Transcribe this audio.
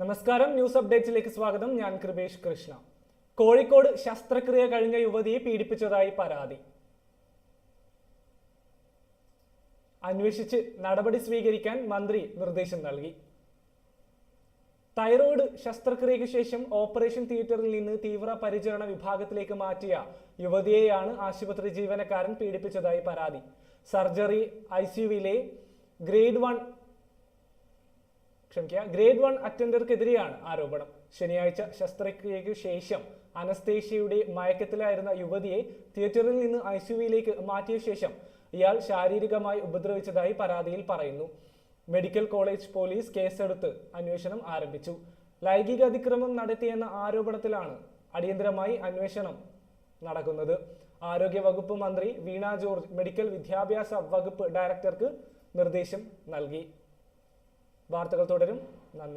നമസ്കാരം ന്യൂസ് അപ്ഡേറ്റ്സിലേക്ക് സ്വാഗതം. ഞാൻ കൃപേഷ് കൃഷ്ണ. കോഴിക്കോട് ശസ്ത്രക്രിയ കഴിഞ്ഞ യുവതിയെ പീഡിപ്പിച്ചതായി പരാതി. അന്വേഷിച്ച് നടപടി സ്വീകരിക്കാൻ മന്ത്രി നിർദ്ദേശം നൽകി. തൈറോയ്ഡ് ശസ്ത്രക്രിയയ്ക്ക് ശേഷം ഓപ്പറേഷൻ തിയേറ്ററിൽ നിന്ന് തീവ്ര പരിചരണ വിഭാഗത്തിലേക്ക് മാറ്റിയ യുവതിയെയാണ് ആശുപത്രി ജീവനക്കാരൻ പീഡിപ്പിച്ചതായി പരാതി. സർജറി ഐ ഗ്രേഡ് വൺ ക്ഷമിക്കുക. ഗ്രേഡ് വൺ അറ്റൻഡർക്കെതിരെയാണ് ആരോപണം. ശനിയാഴ്ച ശസ്ത്രക്രിയയ്ക്ക് ശേഷം അനസ്തേഷ്യയുടെ മയക്കത്തിലായിരുന്ന യുവതിയെ തിയേറ്ററിൽ നിന്ന് ഐ സിയുയിലേക്ക് മാറ്റിയ ശേഷം ഇയാൾ ശാരീരികമായി ഉപദ്രവിച്ചതായി പരാതിയിൽ പറയുന്നു. മെഡിക്കൽ കോളേജ് പോലീസ് കേസെടുത്ത് അന്വേഷണം ആരംഭിച്ചു. ലൈംഗിക അതിക്രമം നടത്തിയെന്ന ആരോപണത്തിലാണ് അടിയന്തരമായി അന്വേഷണം നടക്കുന്നത്. ആരോഗ്യ വകുപ്പ് മന്ത്രി വീണ ജോർജ് മെഡിക്കൽ വിദ്യാഭ്യാസ വകുപ്പ് ഡയറക്ടർക്ക് നിർദ്ദേശം നൽകി. വാർത്തകൾ തുടരും. നന്ദി.